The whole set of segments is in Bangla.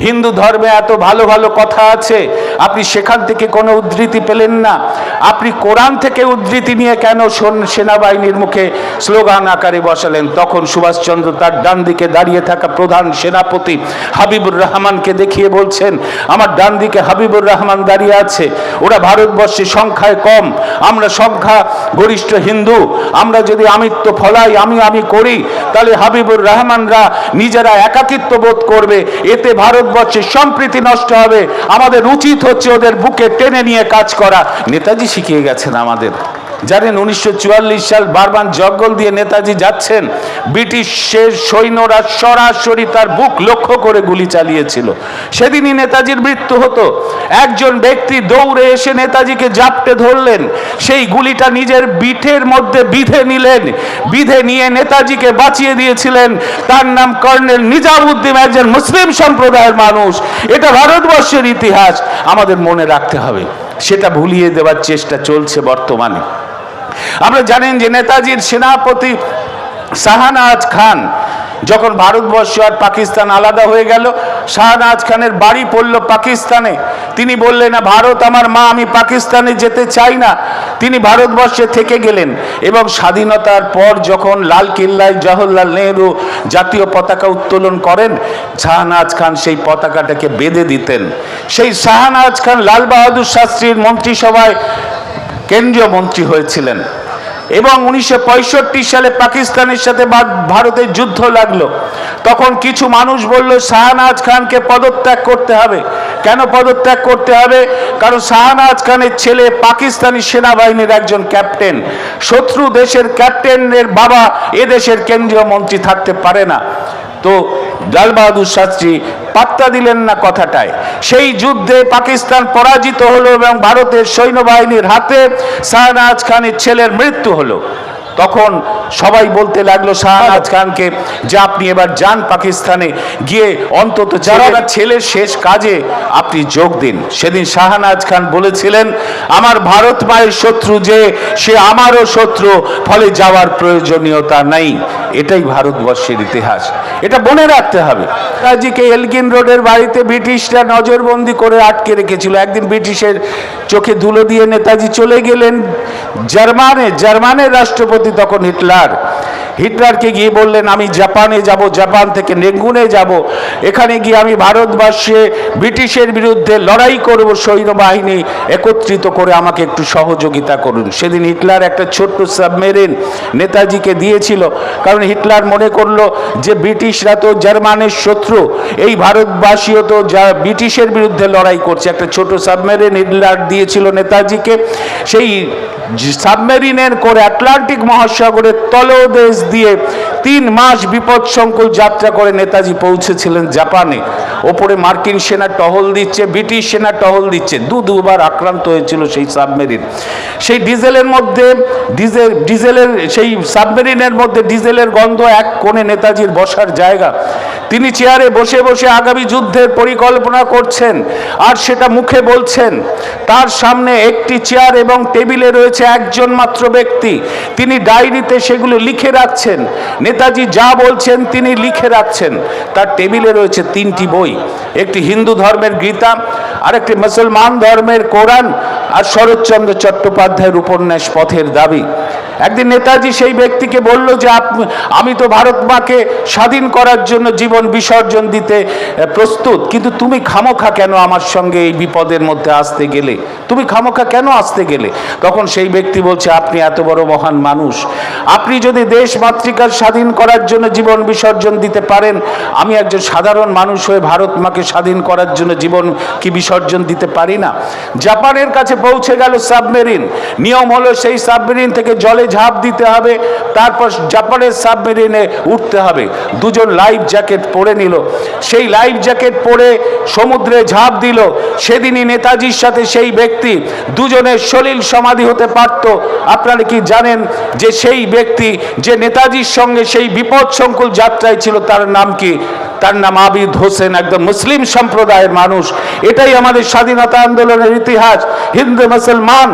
হিন্দু ধর্মে এত ভালো ভালো কথা আছে, আপনি সেখান থেকে কোনো উদ্ধৃতি পেলেন না। আপনি কোরআন থেকে উদ্ধৃতি নিয়ে কেন সন- সেনাবাহিনীর মুখে স্লোগান আকারে বসালেন? তখন সুভাষচন্দ্র তার ডান দিকে দাঁড়িয়ে থাকা প্রধান সেনাপতি হাবিবুর রহমানকে দেখিয়ে বলছেন, আমার ডান দিকে হাবিবুর রহমান দাঁড়িয়ে আছে, ওরা ভারতবর্ষে সংখ্যায় কম, আমরা সংখ্যা গরিষ্ঠ হিন্দু, আমরা যদি আমিত্ব ফলাই, আমি আমি করি, তাহলে হাবিবুর রহমানরা নিজেরা একাকিত্ব বোধ করবে, এতে ভারতবর্ষের সম্প্রীতি নষ্ট হবে। আমাদের উচিত হচ্ছে ওদের বুকে টেনে নিয়ে কাজ করা। নেতাজি শিখিয়ে গেছেন আমাদের। জানেন উনিশশো চুয়াল্লিশ সাল বারবার জঙ্গল দিয়ে নেতাজি যাচ্ছেন ব্রিটিশের সৈন্যরা সরাসরি তার বুক লক্ষ্য করে গুলি চালিয়েছিল। সেদিনই নেতাজির মৃত্যু হতো। একজন ব্যক্তি দৌড়ে এসে নেতাজিকে জাপটে ধরলেন। সেই গুলিটা নিজের বিঠের মধ্যে বিধে নিলেন। বিধে নিয়ে নেতাজিকে বাঁচিয়ে দিয়েছিলেন। তার নাম কর্নেল নিজামুদ্দিন, একজন মুসলিম সম্প্রদায়ের মানুষ। এটা ভারতবর্ষের ইতিহাস। আমাদের মনে রাখতে হবে, সেটা ভুলিয়ে দেওয়ার চেষ্টা চলছে বর্তমানে। আমরা জানেন যে নেতাজির সেনাপতি শাহানাজ খান যখন ভারতবর্ষ আর পাকিস্তান আলাদা হয়ে গেল, শাহনাজ খানের বাড়ি পড়ল পাকিস্তানে। তিনি বললেন, না, ভারত আমার মা, আমি পাকিস্তানে যেতে চাই না। তিনি ভারতবর্ষে থেকে গেলেন এবং স্বাধীনতার পর যখন লাল কেল্লায় জওহরলাল নেহরু জাতীয় পতাকা উত্তোলন করেন, শাহনাজ খান সেই পতাকাটাকে বেঁধে দিতেন। সেই শাহনাজ খান লাল বাহাদুর শাস্ত্রীর মন্ত্রিসভায় কেন্দ্রীয় মন্ত্রী হয়েছিলেন। এবং উনিশশো পঁয়ষট্টি সালে পাকিস্তানের সাথে ভারতের যুদ্ধ লাগল। তখন কিছু মানুষ বলল, শাহনাজ খানকে পদত্যাগ করতে হবে। কেন পদত্যাগ করতে হবে? কারণ শাহনাজ খানের ছেলে পাকিস্তানি সেনাবাহিনীর একজন ক্যাপ্টেন। শত্রু দেশের ক্যাপ্টেনের বাবা এ দেশের কেন্দ্রীয় মন্ত্রী থাকতে পারে না। তো লাল বাহাদুর শাস্ত্রী পাত্তা দিলেন না কথাটায়। সেই যুদ্ধে পাকিস্তান পরাজিত হলো এবং ভারতের সৈন্যবাহিনীর হাতে শাহনাজ খানের ছেলের মৃত্যু হলো। তখন সবাই বলতে লাগল শাহনাজ খানকে যে আপনি এবার যান পাকিস্তানে গিয়ে অন্তত যারা ছেলের শেষ কাজে আপনি যোগ দিন। সেদিন শাহনাজ খান বলেছিলেন আমার ভারত মায়ের শত্রু যে সে আমারও শত্রু ফলে যাওয়ার প্রয়োজনীয়তা নেই। এটাই ভারতবর্ষের ইতিহাস। এটা মনে রাখতে হবে। নেতাজিকে এলগিন রোডের বাড়িতে ব্রিটিশরা নজরবন্দি করে আটকে রেখেছিল। একদিন ব্রিটিশের চোখে ধুলো দিয়ে নেতাজি চলে গেলেন। জার্মানে জার্মানের রাষ্ট্রপতি তখন হিটলার। হিটলারকে গিয়ে বললেন, আমি জাপানে যাব, জাপান থেকে নেগুনে যাব। এখানে গিয়ে আমি ভারতবর্ষে ব্রিটিশের বিরুদ্ধে লড়াই করব সৈন্যবাহিনী একত্রিত করে আমাকে একটু সহযোগিতা করুন। সেদিন হিটলার একটা ছোট্ট সাবমেরিন নেতাজিকে দিয়েছিল, কারণ হিটলার মনে করল যে ব্রিটিশরা তো জার্মানের শত্রু, এই ভারতবাসীও তো যা ব্রিটিশের বিরুদ্ধে লড়াই করছে। একটা ছোট সাবমেরিন হিটলার দিয়েছিল নেতাজিকে। সেই সাবমেরিনের করে আটলান্টিক মহাসাগরের তলদেশ দিয়ে তিন মাস বিপদসংকুল যাত্রা করে নেতাজি পৌঁছেছিলেন জাপানে। ওপরে মার্কিন সেনা টহল দিচ্ছে, ব্রিটিশ সেনা টহল দিচ্ছে। দু দুবার আক্রান্ত হয়েছিল সেই সাবমেরিন। সেই ডিজেলের মধ্যে ডিজেল ডিজেলের, সেই সাবমেরিনের মধ্যে ডিজেলের গন্ধ এক কোণে নেতাজির বসার জায়গা। তিনি চেয়ারে বসে বসে আগামী যুদ্ধের পরিকল্পনা করছেন আর সেটা মুখে বলছেন। তার সামনে একটি চেয়ার এবং টেবিলে রয়েছে একজন মাত্র ব্যক্তি। তিনি ডায়েরিতে সেগুলো লিখে রাখছেন। নেতাজি যা বলছেন তিনি লিখে রাখছেন। তার টেবিলে রয়েছে তিনটি বই। একটি হিন্দু ধর্মের গীতা, আরেকটি মুসলমান ধর্মের কোরআন আর শরৎচন্দ্র চট্টোপাধ্যায়ের উপন্যাস পথের দাবি। একদিন নেতাজি সেই ব্যক্তিকে বলল যে আমি তো ভারত মাকে স্বাধীন করার জন্য জীবন বিসর্জন দিতে প্রস্তুত, কিন্তু তুমি খামোখা কেন আমার সঙ্গে এই বিপদের মধ্যে আসতে গেলে? তুমি খামোখা কেন আসতে গেলে? তখন সেই ব্যক্তি বলছে, আপনি এত বড় মহান মানুষ। আপনি যদি দেশ মাতৃকার স্বাধীন করার জন্য জীবন বিসর্জন দিতে পারেন। আমি একজন সাধারণ মানুষ হয়ে ভারত মাকে স্বাধীন করার জন্য জীবন কি বিসর্জন দিতে পারি না? জাপানের কাছে পৌঁছে গেল সাবমেরিন। নিয়ম হলো সেই সাবমেরিন থেকে জলে ঝাঁপ দিতে হবে, তারপর জাপানের সাবমেরিনে উঠতে হবে। দুজন লাইফ জ্যাকেট পরে নিল। সেই লাইফ জ্যাকেট পরে সমুদ্রে ঝাঁপ দিল। সেদিনই নেতাজির সাথে সেই ব্যক্তি, দুজনের সলিল সমাধি হতে পারত। আপনারা কি জানেন যে সেই ব্যক্তি যে নেতাজির সঙ্গে সেই বিপদ সংকুল যাত্রায় ছিল তার নাম কি? তার নাম আবিদ হোসেন একদম মুসলিম সম্প্রদায়ের মানুষ। এটাই আমাদের স্বাধীনতা আন্দোলনের ইতিহাস। হিন্দু, মুসলমান,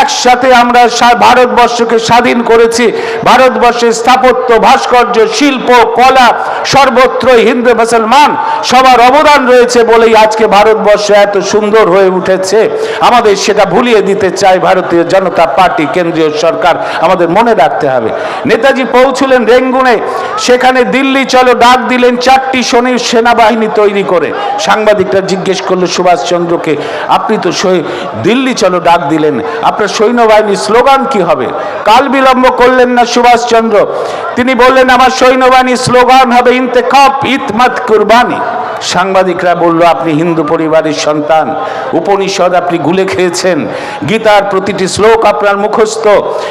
একসাথে আমরা ভারতবর্ষকে স্বাধীন করেছি। ভারতবর্ষের স্থাপত্য, ভাস্কর্য, শিল্প, কলা সর্বত্রই হিন্দু, মুসলমান সবার অবদান রয়েছে বলেই আজকে ভারতবর্ষ এত সুন্দর হয়ে উঠেছে। আমাদের সেটা ভুলিয়ে দিতে চায় ভারতীয় জনতা পার্টি, কেন্দ্রীয় সরকার। আমাদের মনে রাখতে হবে। নেতাজি পৌঁছলেন রেঙ্গুনে। সেখানে দিল্লি, চলো ডাক দিলেন চারটি শনির সেনাবাহিনী তৈরি করে। সাংবাদিকরা জিজ্ঞেস করল, সুভাষচন্দ্রকে, আপনি তো দিল্লি চলো, ডাক দিলেন। আপনার সৈন্যবাহিনীর স্লোগান কি হবে? কাল বিলম্ব করলেন না সুভাষচন্দ্র। তিনি বললেন, আমার সৈন্যবাহিনীর স্লোগান হবে ইন্তেখাব ইতমাত কুরবানি। সাংবাদিকরা বলল, আপনি হিন্দু পরিবারের সন্তান। উপনিষদ আপনি গুলে খেয়েছেন। গীতার প্রতিটি শ্লোক আপনার মুখস্থ।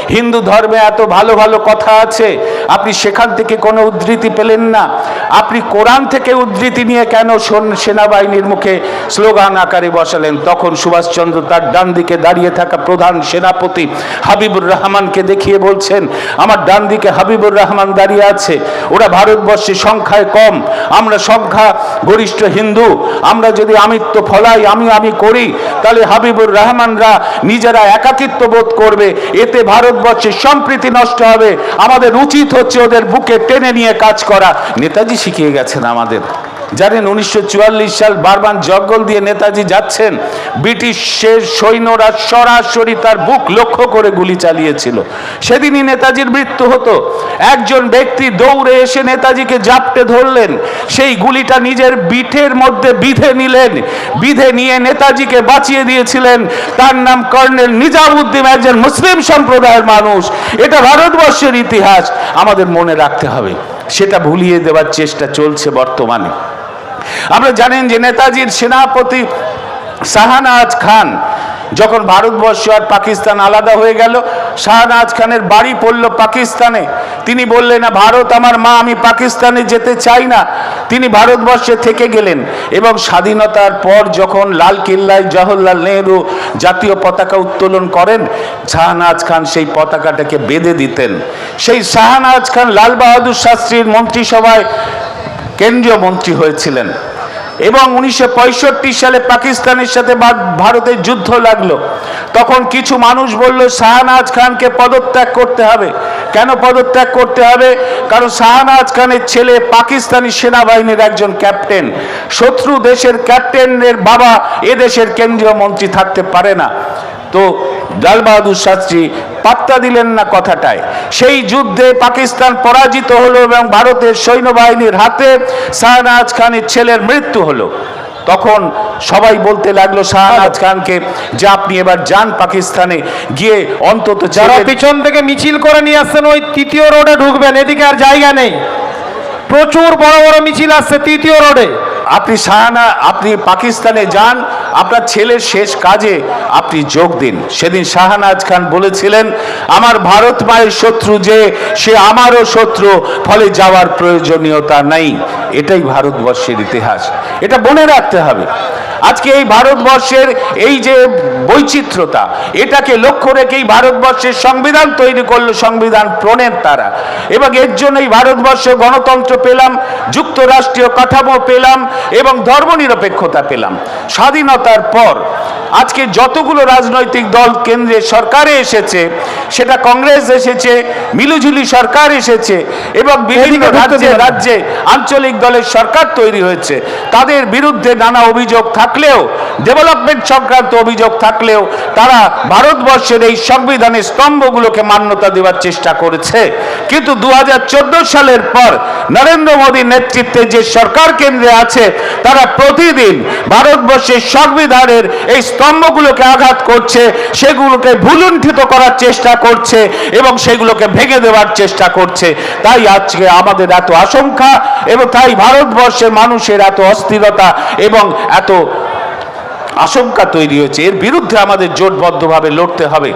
হিন্দু ধর্মে এত ভালো ভালো কথা আছে। আপনি সেখান থেকে কোনো উদ্ধৃতি পেলেন না। আপনি কোরআন থেকে উদ্ধৃতি নিয়ে কেন সন- সেনাবাহিনীর মুখে স্লোগান আকারে বসালেন? তখন সুভাষচন্দ্র তার ডান দিকে দাঁড়িয়ে থাকা প্রধান সেনাপতি হাবিবুর রহমানকে দেখিয়ে বলছেন, আমার ডান দিকে হাবিবুর রহমান দাঁড়িয়ে আছে। ওরা ভারতবর্ষে সংখ্যায় কম। আমরা সংখ্যা গরিষ্ঠ হিন্দু, আমরা যদি আমিত্ব ফলাই, আমি আমি করি, তাহলে হাবিবুর রহমানরা নিজেরা একাকিত্ব বোধ করবে, এতে ভারতবর্ষের সম্প্রীতি নষ্ট হবে, আমাদের উচিত হচ্ছে ওদের বুকে টেনে নিয়ে কাজ করা। নেতাজি শিখিয়ে গেছেন আমাদের। জানেন উনিশশো চুয়াল্লিশ সাল বারবার জঙ্গল দিয়ে নেতাজি যাচ্ছেন। ব্রিটিশের সৈন্যরা সরাসরি তার বুক লক্ষ্য করে গুলি চালিয়েছিল। সেদিনই নেতাজির মৃত্যু হতো। একজন ব্যক্তি দৌড়ে এসে নেতাজিকে জাপটে ধরলেন। সেই গুলিটা নিজের বিঠের মধ্যে বিধে নিলেন। বিধে নিয়ে নেতাজিকে বাঁচিয়ে দিয়েছিলেন। তার নাম কর্নেল নিজামুদ্দিন, একজন মুসলিম সম্প্রদায়ের মানুষ। এটা ভারতবর্ষের ইতিহাস। আমাদের মনে রাখতে হবে, সেটা ভুলিয়ে দেওয়ার চেষ্টা চলছে বর্তমানে। আমরা জানেন যে নেতাজির সেনাপতি শাহনাজ খান যখন ভারতবর্ষ আর পাকিস্তান আলাদা হয়ে গেল, শাহনাজ খানের বাড়ি পড়ল পাকিস্তানে। তিনি বললেন, না, ভারত আমার মা, আমি পাকিস্তানে যেতে চাই না। তিনি ভারতবর্ষে থেকে গেলেন এবং স্বাধীনতার পর যখন লাল কিল্লায় জওহরলাল নেহরু জাতীয় পতাকা উত্তোলন করেন, শাহনাজ খান সেই পতাকাটাকে বেঁধে দিতেন। সেই শাহনাজ খান লাল বাহাদুর শাস্ত্রীর মন্ত্রিসভায় কেন্দ্রীয় মন্ত্রী হয়েছিলেন। এবং উনিশশো পঁয়ষট্টি সালে পাকিস্তানের সাথে ভারতের যুদ্ধ লাগল। তখন কিছু মানুষ বলল, শাহনাজ খানকে পদত্যাগ করতে হবে। কেন পদত্যাগ করতে হবে? কারণ শাহনাজ খানের ছেলে পাকিস্তানি সেনাবাহিনীর একজন ক্যাপ্টেন। শত্রু দেশের ক্যাপ্টেনের বাবা এ দেশের কেন্দ্রীয় মন্ত্রী থাকতে পারে না। তো লাল বাহাদুর শাস্ত্রী পাত্তা দিলেন না কথাটায়। সেই যুদ্ধে পাকিস্তান পরাজিত হলো এবং ভারতের সৈন্যবাহিনীর হাতে শাহনাজ খানের ছেলের মৃত্যু হলো। তখন সবাই বলতে লাগল শাহনাজ খানকে যে আপনি এবার যান পাকিস্তানে গিয়ে অন্তত যারা পিছন থেকে মিছিল করে নিয়ে আসছেন ওই তৃতীয় রোডে ঢুকবেন এদিকে আর জায়গা নেই। প্রচুর বড় বড় মিছিল আসছে তৃতীয় রোডে। আপনি শাহানা আপনি পাকিস্তানে যান, আপনার ছেলের শেষ কাজে আপনি যোগ দিন। সেদিন শাহানাজ খান বলেছিলেন, আমার ভারত মায়ের শত্রু যে, সে আমারও শত্রু, ফলে যাওয়ার প্রয়োজনীয়তা নাই। এটাই ভারতবর্ষের ইতিহাস। এটা মনে রাখতে হবে। আজকে এই ভারতবর্ষের এই যে বৈচিত্র্যতা, এটাকে লক্ষ্য রেখেই ভারতবর্ষের সংবিধান তৈরি করল সংবিধান প্রণের তারা। এবং এর জন্যই ভারতবর্ষে গণতন্ত্র পেলাম, যুক্তরাষ্ট্রীয় কাঠামো পেলাম এবং ধর্মনিরপেক্ষতা পেলাম। স্বাধীনতার পর আজকে যতগুলো রাজনৈতিক দল কেন্দ্রে সরকারে এসেছে সেটা কংগ্রেস এসেছে মিলুঝুলি সরকার এসেছে এবং বিভিন্ন রাজ্যে রাজ্যে আঞ্চলিক দলের সরকার তৈরি হয়েছে। তাদের বিরুদ্ধে নানা অভিযোগ থাকলেও ডেভেলপমেন্ট সংক্রান্ত অভিযোগ থাকলেও তারা ভারতবর্ষের এই সংবিধানের স্তম্ভগুলোকে মান্যতা দেওয়ার চেষ্টা করেছে। কিন্তু দু হাজার চোদ্দ সালের পর নরেন্দ্র মোদীর নেতৃত্বে যে সরকার কেন্দ্রে আছে তারা প্রতিদিন ভারতবর্ষের সংবিধানের এই স্তম্ভগুলোকে আঘাত করছে, সেগুলোকে ভুলুণ্ঠিত করার চেষ্টা করছে এবং সেগুলোকে ভেঙে দেওয়ার চেষ্টা করছে। তাই আজকে আমাদের এত আশঙ্কা এবং তাই ভারতবর্ষের মানুষের এত অস্থিরতা এবং এত আশঙ্কা তৈরি হয়েছে। এর বিরুদ্ধে আমাদের জোটবদ্ধভাবে লড়তে হবে।